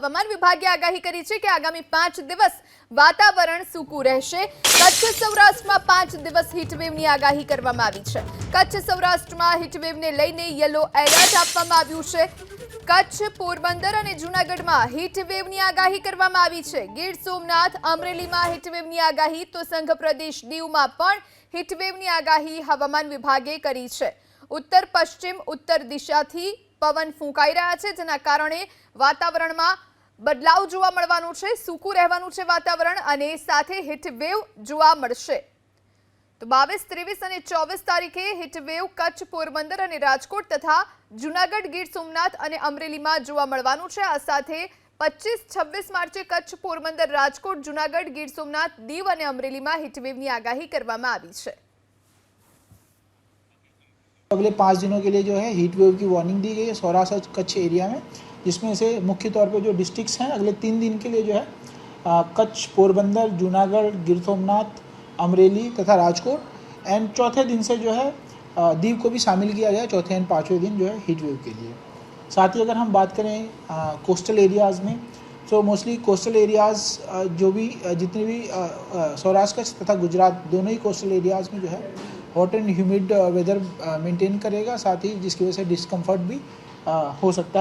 હવામાન વિભાગે આગાહી કરી છે કે આગામી પાંચ દિવસ વાતાવરણ સૂકું રહેશે. કચ્છ સૌરાષ્ટ્રમાં પાંચ દિવસ હીટવેવની આગાહી કરવામાં આવી છે. કચ્છ સૌરાષ્ટ્રમાં હીટવેવને લઈને યલો એલર્ટ આપવામાં આવ્યું છે. કચ્છ, પોરબંદર અને જૂનાગઢમાં હીટવેવની આગાહી કરવામાં આવી છે. ગીર સોમનાથ, અમરેલીમાં હીટવેવની આગાહી, તો સંઘ પ્રદેશ દીવમાં પણ હીટવેવની આગાહી હવામાન વિભાગે કરી છે. ઉત્તર પશ્ચિમ, ઉત્તર દિશાથી પવન ફૂંકાઈ રહ્યા છે, જેના કારણે વાતાવરણમાં બદલાવ જોવા મળવાનો છે, સૂકું રહેવાનું છે વાતાવરણ અને સાથે હીટવેવ જોવા મળશે. તો બાવીસ, ત્રેવીસ અને ચોવીસ તારીખે હીટવેવ કચ્છ, પોરબંદર અને રાજકોટ તથા જૂનાગઢ, ગીર સોમનાથ અને અમરેલીમાં જોવા મળવાનું છે. આ સાથે પચીસ, છવ્વીસ માર્ચે કચ્છ, પોરબંદર, રાજકોટ, જૂનાગઢ, ગીર સોમનાથ, દીવ અને અમરેલીમાં હીટવેવની આગાહી કરવામાં આવી છે. अगले पाँच दिनों के लिए जो है हीट वेव की वार्निंग दी गई है सौराष्ट्र कच्छ एरिया में, जिसमें से मुख्य तौर पर जो डिस्ट्रिक्ट्स हैं, अगले तीन दिन के लिए जो है कच्छ, पोरबंदर, जूनागढ़, गिर सोमनाथ, अमरेली तथा राजकोट एंड चौथे दिन से जो है दीव को भी शामिल किया गया चौथे एंड पाँचवें दिन जो है हीट वेव के लिए। साथ ही अगर हम बात करें कोस्टल एरियाज़ में तो मोस्टली कोस्टल एरियाज़ जो भी जितने भी अ, अ, सौराष्ट्र तथा गुजरात दोनों ही कोस्टल एरियाज़ में जो है hot and humid weather maintain करेगा। साथ ही जिसकी वजह से डिस्कम्फर्ट भी आ, हो सकता है।